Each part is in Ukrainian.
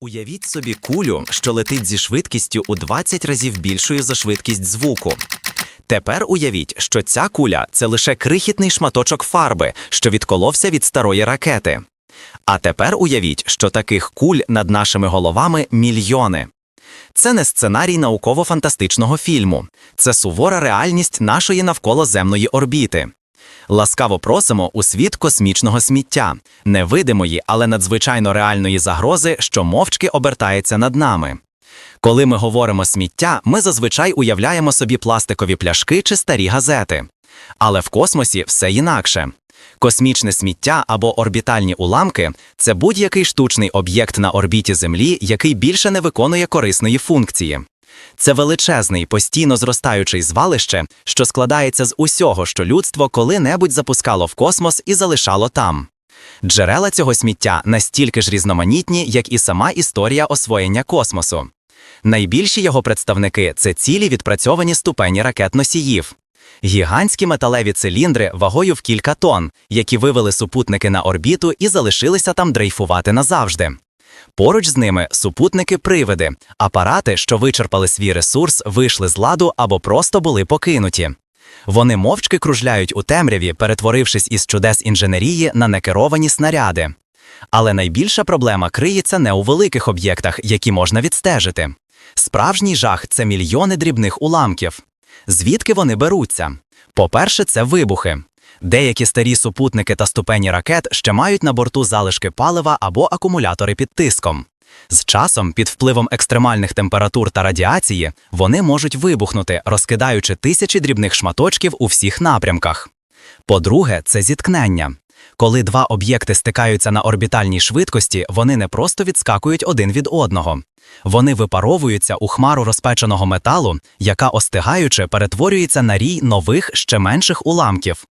Уявіть собі кулю, що летить зі швидкістю у 20 разів більшою за швидкість звуку. Тепер уявіть, що ця куля це лише крихітний шматочок фарби, що відколовся від старої ракети. А тепер уявіть, що таких куль над нашими головами мільйони. Це не сценарій науково-фантастичного фільму, це сувора реальність нашої навколоземної орбіти. Ласкаво просимо у світ космічного сміття, невидимої, але надзвичайно реальної загрози, що мовчки обертається над нами. Коли ми говоримо сміття, ми зазвичай уявляємо собі пластикові пляшки чи старі газети. Але в космосі все інакше. Космічне сміття або орбітальні уламки це будь-який штучний об'єкт на орбіті Землі, який більше не виконує корисної функції. Це величезний, постійно зростаючий звалище, що складається з усього, що людство коли-небудь запускало в космос і залишало там. Джерела цього сміття настільки ж різноманітні, як і сама історія освоєння космосу. Найбільші його представники це цілі відпрацьовані ступені ракет-носіїв. Гігантські металеві циліндри вагою в кілька тонн, які вивели супутники на орбіту і залишилися там дрейфувати назавжди. Поруч з ними супутники-привиди, апарати, що вичерпали свій ресурс, вийшли з ладу або просто були покинуті. Вони мовчки кружляють у темряві, перетворившись із чудес інженерії на некеровані снаряди. Але найбільша проблема криється не у великих об'єктах, які можна відстежити. Справжній жах це мільйони дрібних уламків. Звідки вони беруться? По-перше, це вибухи. Деякі старі супутники та ступені ракет ще мають на борту залишки палива або акумулятори під тиском. З часом, під впливом екстремальних температур та радіації, вони можуть вибухнути, розкидаючи тисячі дрібних шматочків у всіх напрямках. По-друге, це зіткнення. Коли два об'єкти стикаються на орбітальній швидкості, вони не просто відскакують один від одного. Вони випаровуються у хмару розпеченого металу, яка остигаючи перетворюється на рій нових ще менших уламків.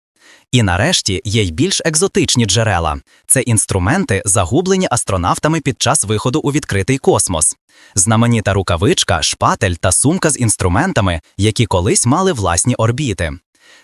І нарешті є й більш екзотичні джерела це інструменти, загублені астронавтами під час виходу у відкритий космос. Знаменита рукавичка, шпатель та сумка з інструментами, які колись мали власні орбіти.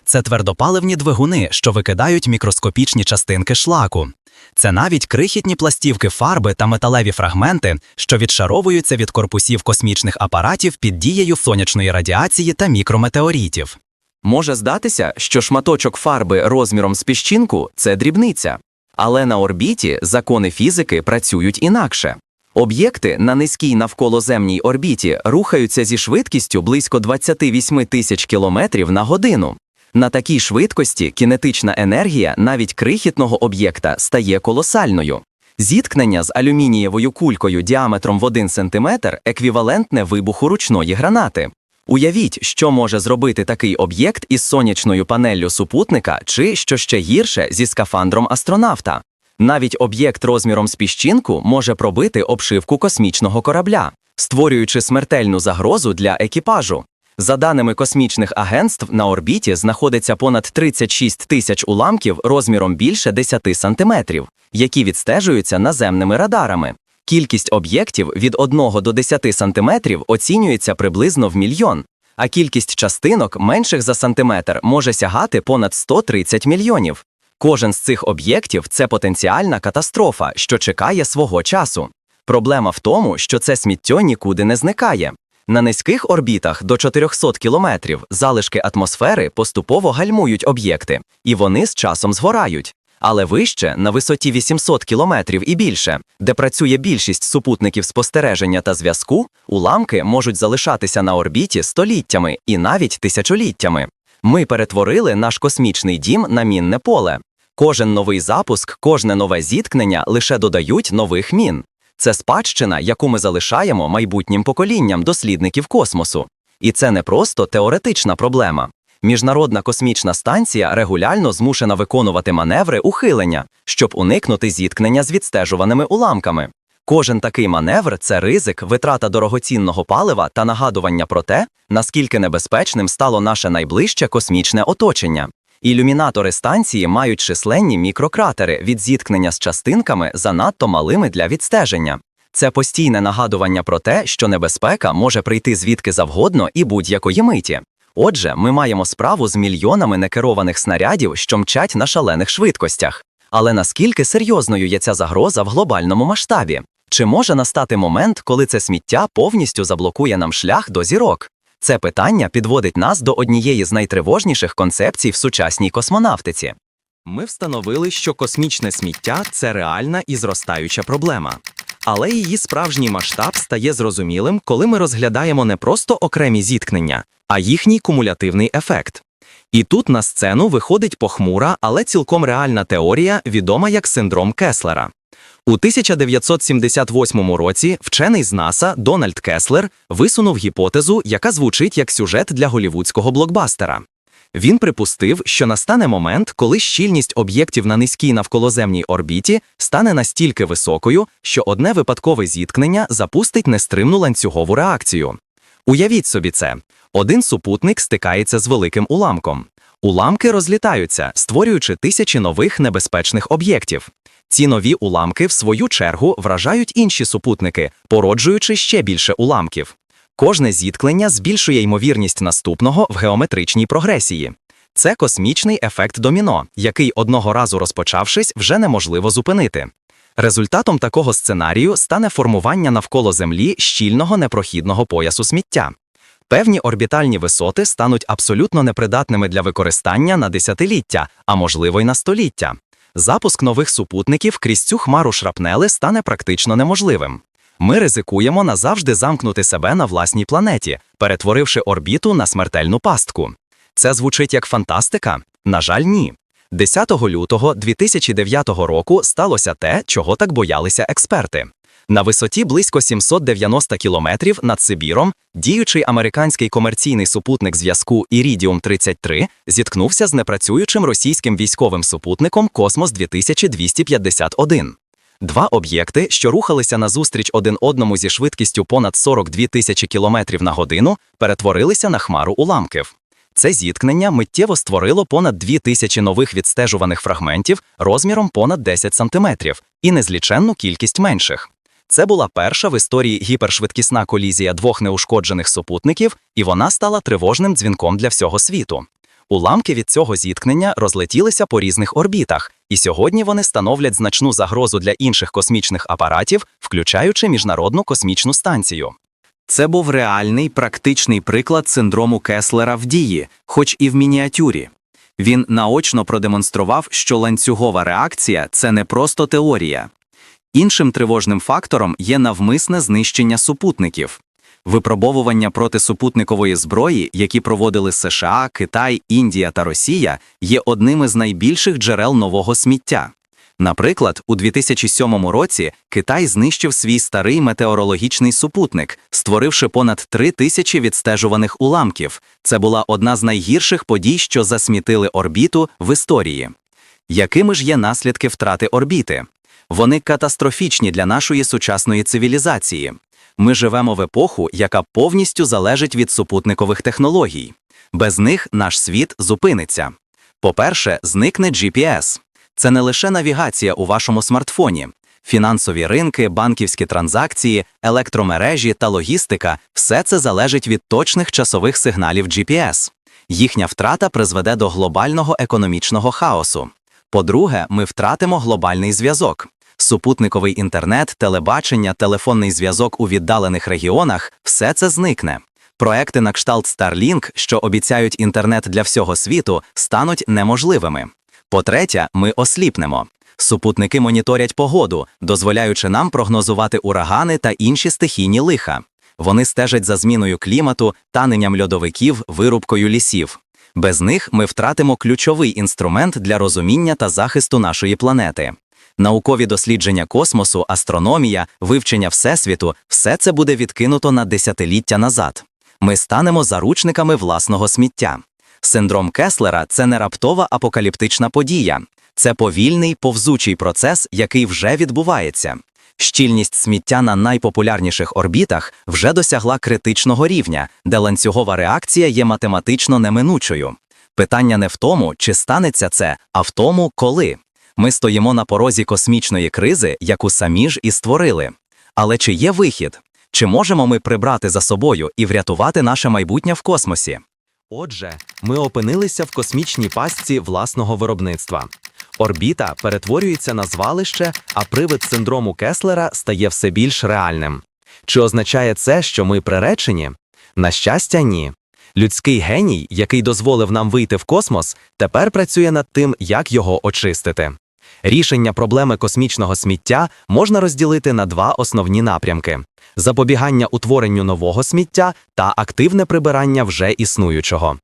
Це твердопаливні двигуни, що викидають мікроскопічні частинки шлаку. Це навіть крихітні пластівки фарби та металеві фрагменти, що відшаровуються від корпусів космічних апаратів під дією сонячної радіації та мікрометеоритів. Може здатися, що шматочок фарби розміром з піщинку це дрібниця. Але на орбіті закони фізики працюють інакше. Об'єкти на низькій навколоземній орбіті рухаються зі швидкістю близько 28 тисяч кілометрів на годину. На такій швидкості кінетична енергія навіть крихітного об'єкта стає колосальною. Зіткнення з алюмінієвою кулькою діаметром в 1 см еквівалентне вибуху ручної гранати. Уявіть, що може зробити такий об'єкт із сонячною панеллю супутника чи, що ще гірше, зі скафандром астронавта. Навіть об'єкт розміром з піщинку може пробити обшивку космічного корабля, створюючи смертельну загрозу для екіпажу. За даними космічних агентств, на орбіті знаходиться понад 36 тисяч уламків розміром більше 10 сантиметрів, які відстежуються наземними радарами. Кількість об'єктів від 1 до 10 сантиметрів оцінюється приблизно в мільйон, а кількість частинок менших за сантиметр може сягати понад 130 мільйонів. Кожен з цих об'єктів це потенціальна катастрофа, що чекає свого часу. Проблема в тому, що це сміття нікуди не зникає. На низьких орбітах до 400 кілометрів залишки атмосфери поступово гальмують об'єкти, і вони з часом згорають. Але вище, на висоті 800 кілометрів і більше, де працює більшість супутників спостереження та зв'язку, уламки можуть залишатися на орбіті століттями і навіть тисячоліттями. Ми перетворили наш космічний дім на мінне поле. Кожен новий запуск, кожне нове зіткнення лише додають нових мін. Це спадщина, яку ми залишаємо майбутнім поколінням дослідників космосу. І це не просто теоретична проблема. Міжнародна космічна станція регулярно змушена виконувати маневри ухилення, щоб уникнути зіткнення з відстежуваними уламками. Кожен такий маневр це ризик, витрата дорогоцінного палива та нагадування про те, наскільки небезпечним стало наше найближче космічне оточення. Ілюмінатори станції мають численні мікрократери від зіткнення з частинками занадто малими для відстеження. Це постійне нагадування про те, що небезпека може прийти звідки завгодно і будь-якої миті. Отже, ми маємо справу з мільйонами некерованих снарядів, що мчать на шалених швидкостях. Але наскільки серйозною є ця загроза в глобальному масштабі? Чи може настати момент, коли це сміття повністю заблокує нам шлях до зірок? Це питання підводить нас до однієї з найтривожніших концепцій в сучасній космонавтиці. Ми встановили, що космічне сміття це реальна і зростаюча проблема. Але її справжній масштаб стає зрозумілим, коли ми розглядаємо не просто окремі зіткнення, а їхній кумулятивний ефект. І тут на сцену виходить похмура, але цілком реальна теорія, відома як синдром Кеслера. У 1978 році вчений з НАСА Дональд Кеслер висунув гіпотезу, яка звучить як сюжет для голівудського блокбастера. Він припустив, що настане момент, коли щільність об'єктів на низькій навколоземній орбіті стане настільки високою, що одне випадкове зіткнення запустить нестримну ланцюгову реакцію. Уявіть собі це: один супутник стикається з великим уламком. Уламки розлітаються, створюючи тисячі нових небезпечних об'єктів. Ці нові уламки, в свою чергу, вражають інші супутники, породжуючи ще більше уламків. Кожне зіткнення збільшує ймовірність наступного в геометричній прогресії. Це космічний ефект доміно, який одного разу розпочавшись, вже неможливо зупинити. Результатом такого сценарію стане формування навколо Землі щільного непрохідного поясу сміття. Певні орбітальні висоти стануть абсолютно непридатними для використання на десятиліття, а можливо й на століття. Запуск нових супутників крізь цю хмару шрапнели стане практично неможливим. Ми ризикуємо назавжди замкнути себе на власній планеті, перетворивши орбіту на смертельну пастку. Це звучить як фантастика? На жаль, ні. 10 лютого 2009 року сталося те, чого так боялися експерти. На висоті близько 790 кілометрів над Сибіром діючий американський комерційний супутник зв'язку Ірідіум 33 зіткнувся з непрацюючим російським військовим супутником Космос 2251. Два об'єкти, що рухалися назустріч один одному зі швидкістю понад 42 тисячі кілометрів на годину, перетворилися на хмару уламків. Це зіткнення миттєво створило понад 2 тисячі нових відстежуваних фрагментів розміром понад 10 сантиметрів і незліченну кількість менших. Це була перша в історії гіпершвидкісна колізія двох неушкоджених супутників, і вона стала тривожним дзвінком для всього світу. Уламки від цього зіткнення розлетілися по різних орбітах, і сьогодні вони становлять значну загрозу для інших космічних апаратів, включаючи міжнародну космічну станцію. Це був реальний практичний приклад синдрому Кеслера в дії, хоч і в мініатюрі. Він наочно продемонстрував, що ланцюгова реакція це не просто теорія. Іншим тривожним фактором є навмисне знищення супутників. Випробовування протисупутникової зброї, які проводили США, Китай, Індія та Росія, є одним із найбільших джерел нового сміття. Наприклад, у 2007 році Китай знищив свій старий метеорологічний супутник, створивши понад три тисячі відстежуваних уламків. Це була одна з найгірших подій, що засмітили орбіту в історії. Якими ж є наслідки втрати орбіти? Вони катастрофічні для нашої сучасної цивілізації. Ми живемо в епоху, яка повністю залежить від супутникових технологій. Без них наш світ зупиниться. По-перше, зникне GPS. Це не лише навігація у вашому смартфоні. Фінансові ринки, банківські транзакції, електромережі та логістика все це залежить від точних часових сигналів GPS. Їхня втрата призведе до глобального економічного хаосу. По-друге, ми втратимо глобальний зв'язок. Супутниковий інтернет, телебачення, телефонний зв'язок у віддалених регіонах все це зникне. Проекти на кшталт Starlink, що обіцяють інтернет для всього світу, стануть неможливими. По-третє, ми осліпнемо. Супутники моніторять погоду, дозволяючи нам прогнозувати урагани та інші стихійні лиха. Вони стежать за зміною клімату, таненням льодовиків, вирубкою лісів. Без них ми втратимо ключовий інструмент для розуміння та захисту нашої планети. Наукові дослідження космосу, астрономія, вивчення Всесвіту все це буде відкинуто на десятиліття назад. Ми станемо заручниками власного сміття. Синдром Кеслера це не раптова апокаліптична подія, це повільний повзучий процес, який вже відбувається. Щільність сміття на найпопулярніших орбітах вже досягла критичного рівня, де ланцюгова реакція є математично неминучою. Питання не в тому, чи станеться це, а в тому, коли. Ми стоїмо на порозі космічної кризи, яку самі ж і створили. Але чи є вихід? Чи можемо ми прибрати за собою і врятувати наше майбутнє в космосі? Отже, ми опинилися в космічній пастці власного виробництва. Орбіта перетворюється на звалище, а привид синдрому Кеслера стає все більш реальним. Чи означає це, що ми приречені? На щастя, ні. Людський геній, який дозволив нам вийти в космос, тепер працює над тим, як його очистити. Рішення проблеми космічного сміття можна розділити на два основні напрямки: запобігання утворенню нового сміття та активне прибирання вже існуючого.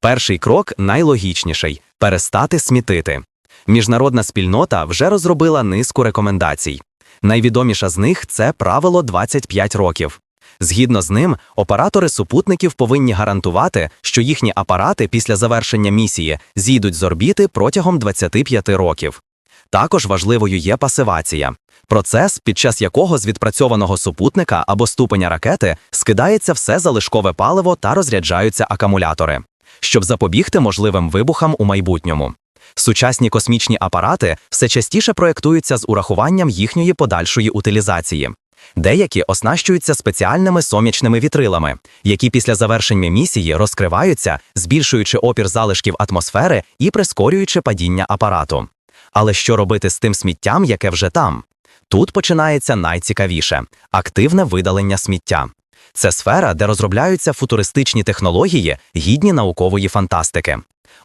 Перший крок найлогічніший перестати смітити. Міжнародна спільнота вже розробила низку рекомендацій. Найвідоміша з них це правило 25 років. Згідно з ним, оператори супутників повинні гарантувати, що їхні апарати після завершення місії зійдуть з орбіти протягом 25 років. Також важливою є пасивація процес, під час якого з відпрацьованого супутника або ступеня ракети скидається все залишкове паливо та розряджаються акумулятори, щоб запобігти можливим вибухам у майбутньому. Сучасні космічні апарати все частіше проєктуються з урахуванням їхньої подальшої утилізації. Деякі оснащуються спеціальними сонячними вітрилами, які після завершення місії розкриваються, збільшуючи опір залишків атмосфери і прискорюючи падіння апарату. Але що робити з тим сміттям, яке вже там? Тут починається найцікавіше активне видалення сміття. Це сфера, де розробляються футуристичні технології, гідні наукової фантастики.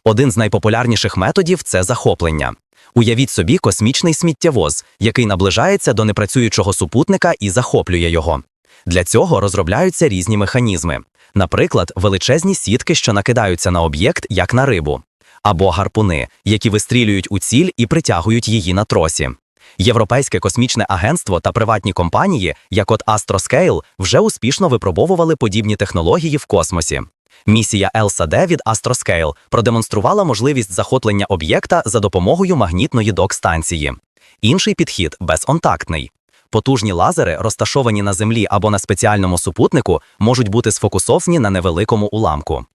Один з найпопулярніших методів це захоплення. Уявіть собі космічний сміттєвоз, який наближається до непрацюючого супутника і захоплює його. Для цього розробляються різні механізми, наприклад, величезні сітки, що накидаються на об'єкт, як на рибу, або гарпуни, які вистрілюють у ціль і притягують її на тросі. Європейське космічне агентство та приватні компанії, як от Astroscale, вже успішно випробовували подібні технології в космосі. Місія ELSA-D від Astroscale продемонструвала можливість захоплення об'єкта за допомогою магнітної док-станції. Інший підхід безконтактний. Потужні лазери, розташовані на землі або на спеціальному супутнику, можуть бути сфокусовані на невеликому уламку.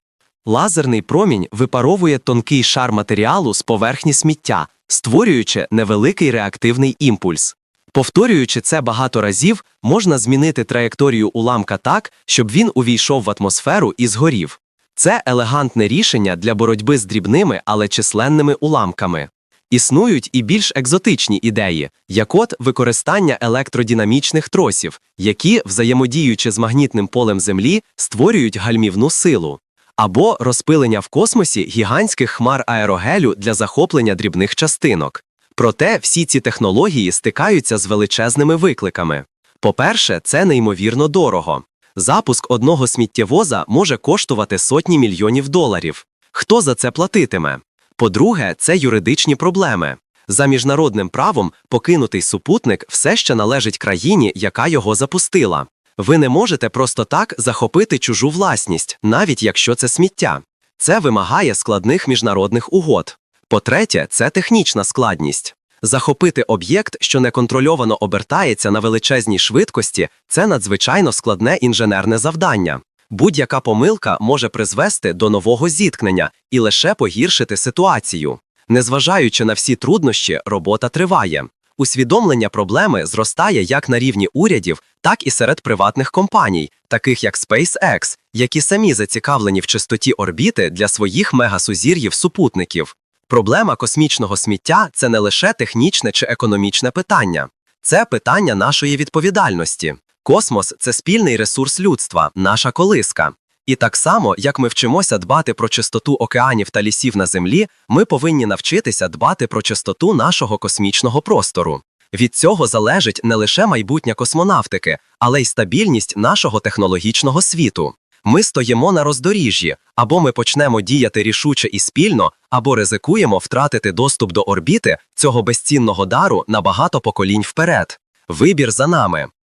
Лазерний промінь випаровує тонкий шар матеріалу з поверхні сміття, створюючи невеликий реактивний імпульс. Повторюючи це багато разів, можна змінити траєкторію уламка так, щоб він увійшов в атмосферу і згорів. Це елегантне рішення для боротьби з дрібними, але численними уламками. Існують і більш екзотичні ідеї, як от використання електродинамічних тросів, які, взаємодіючи з магнітним полем Землі, створюють гальмівну силу, або розпилення в космосі гігантських хмар аерогелю для захоплення дрібних частинок. Проте всі ці технології стикаються з величезними викликами. По-перше, це неймовірно дорого. Запуск одного сміттєвоза може коштувати сотні мільйонів доларів. Хто за це платитиме? По-друге, це юридичні проблеми. За міжнародним правом покинутий супутник все ще належить країні, яка його запустила. Ви не можете просто так захопити чужу власність, навіть якщо це сміття. Це вимагає складних міжнародних угод. По-третє, це технічна складність. Захопити об'єкт, що неконтрольовано обертається на величезній швидкості, це надзвичайно складне інженерне завдання. Будь-яка помилка може призвести до нового зіткнення і лише погіршити ситуацію. Незважаючи на всі труднощі, робота триває. Усвідомлення проблеми зростає як на рівні урядів, так і серед приватних компаній, таких як SpaceX, які самі зацікавлені в чистоті орбіти для своїх мегасузір'їв супутників. Проблема космічного сміття це не лише технічне чи економічне питання, це питання нашої відповідальності. Космос це спільний ресурс людства, наша колиска. І так само, як ми вчимося дбати про чистоту океанів та лісів на землі, ми повинні навчитися дбати про чистоту нашого космічного простору. Від цього залежить не лише майбутнє космонавтики, але й стабільність нашого технологічного світу. Ми стоїмо на роздоріжжі, або ми почнемо діяти рішуче і спільно, або ризикуємо втратити доступ до орбіти цього безцінного дару на багато поколінь вперед. Вибір за нами.